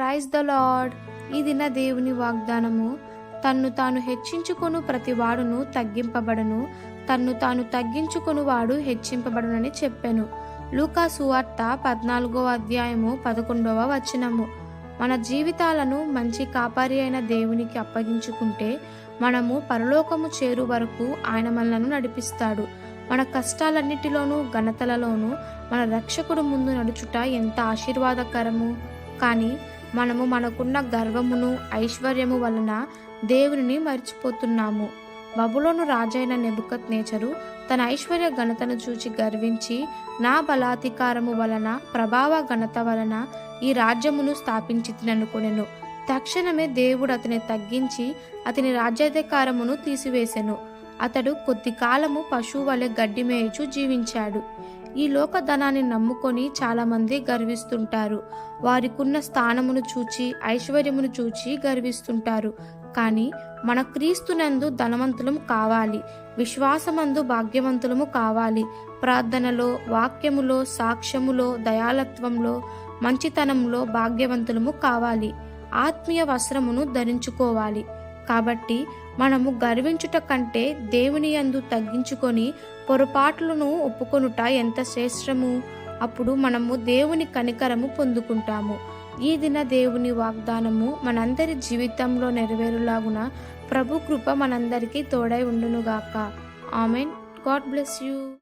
Praise the lord ఈ దిన దేవుని వాగ్దానము తన్ను తాను హెచ్చించుకొను ప్రతివాడును తగ్గింపబడను తన్ను తాను తగ్గించుకొను వాడు హెచ్చింపబడునని చెప్పాను. లూకా సువార్త పద్నాలుగో అధ్యాయము పదకొండవ వచనము. మన జీవితాలను మంచి కాపారి అయిన దేవునికి అప్పగించుకుంటే మనము పరలోకము చేరు వరకు ఆయన మనలను నడిపిస్తాడు. మన కష్టాలన్నిటిలోనూ ఘనతలలోనూ మన రక్షకుడు ముందు నడుచుట ఎంత ఆశీర్వాదకరము. కానీ మనము మనకున్న గర్వమును ఐశ్వర్యము వలన దేవుని మర్చిపోతున్నాము. బబులోను రాజైన నెబుకత్ నేచరు తన ఐశ్వర్య ఘనతను చూచి గర్వించి నా బలాధికారము వలన ప్రభావ ఘనత వలన ఈ రాజ్యమును స్థాపించి తిననుకొనెను తక్షణమే దేవుడు అతని తగ్గించి అతని రాజ్యాధికారమును తీసివేసెను. అతడు కొద్ది కాలము పశువు వలె గడ్డి మేయుచు జీవించాడు. ఈ లోక ధనాన్ని నమ్ముకొని చాలామంది గర్విస్తుంటారు. వారికున్న స్థానమును చూచి ఐశ్వర్యమును చూచి గర్విస్తుంటారు. కానీ మన క్రీస్తునందు ధనవంతులం కావాలి. విశ్వాసమందు భాగ్యవంతులము కావాలి. ప్రార్థనలో వాక్యములో సాక్ష్యములో దయాలత్వంలో మంచితనంలో భాగ్యవంతులము కావాలి. ఆత్మీయ వస్త్రమును ధరించుకోవాలి. కాబట్టి మనము గర్వించుట కంటే దేవుని యందు తగ్గించుకొని పొరపాట్లను ఒప్పుకొనుట ఎంత శ్రేష్టము? అప్పుడు మనము దేవుని కనికరము పొందుకుంటాము. ఈ దిన దేవుని వాగ్దానము మనందరి జీవితంలో నెరవేరులాగున ప్రభు కృప మనందరికీ తోడై ఉండునుగాక. ఆమెన్. God bless you.